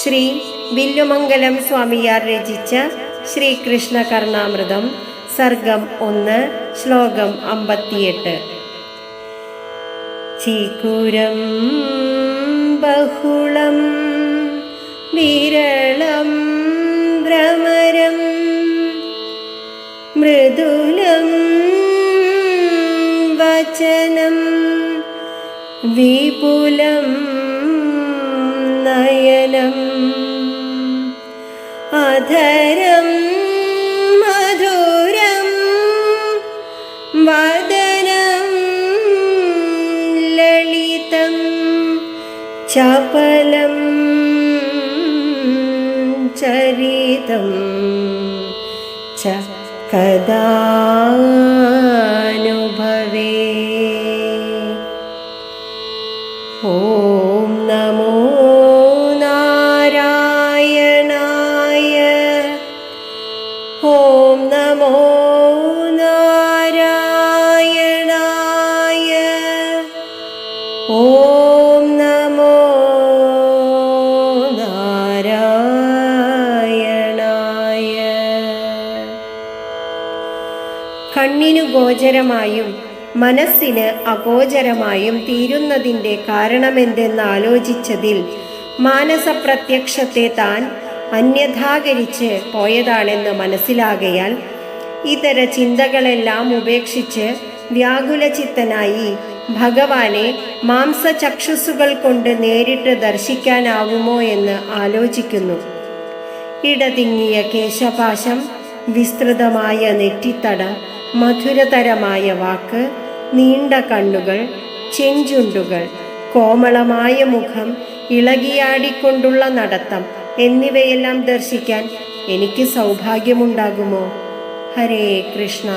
ശ്രീ വില്ലുമംഗലം സ്വാമിയാർ രചിച്ച ശ്രീകൃഷ്ണ കർണാമൃതം സർഗം ഒന്ന് ശ്ലോകം അമ്പത്തിയെട്ട്. ചീകുരം ബഹുളം വിരളം ഭ്രമരം മൃദുലം വചനം വിപുലം നയനം. അധരം മധുരം വദനം ലളിതം ചപലം ചരിതം ച കഥാനുഭവേ ॐ ഓം നമോ നാരായണായ. ഓം നമോ നാരായണായ. കണ്ണിനു ഗോചരമായും മനസ്സിന് അഗോചരമായും തീരുന്നതിന്റെ കാരണമെന്തെന്നാലോചിച്ചതിൽ മാനസപ്രത്യക്ഷത്തെ താൻ അന്യഥാകരിച്ച് പോയതാണെന്ന് മനസ്സിലാകയാൽ ഇതര ചിന്തകളെല്ലാം ഉപേക്ഷിച്ച് വ്യാകുലചിത്തനായി ഭഗവാനെ മാംസചക്ഷുസുകൾ കൊണ്ട് നേരിട്ട് ദർശിക്കാനാവുമോ എന്ന് ആലോചിക്കുന്നു. ഇടതിങ്ങിയ കേശപാശം വിസ്തൃതമായ നെറ്റിത്തട മധുരതരമായ വാക്ക് നീണ്ട കണ്ണുകൾ ചെഞ്ചുണ്ടുകൾ കോമളമായ മുഖം ഇളകിയാടിക്കൊണ്ടുള്ള നടത്തം എന്നിവയെല്ലാം ദർശിക്കാൻ എനിക്ക് സൗഭാഗ്യമുണ്ടാകുമോ? ഹരേ കൃഷ്ണ.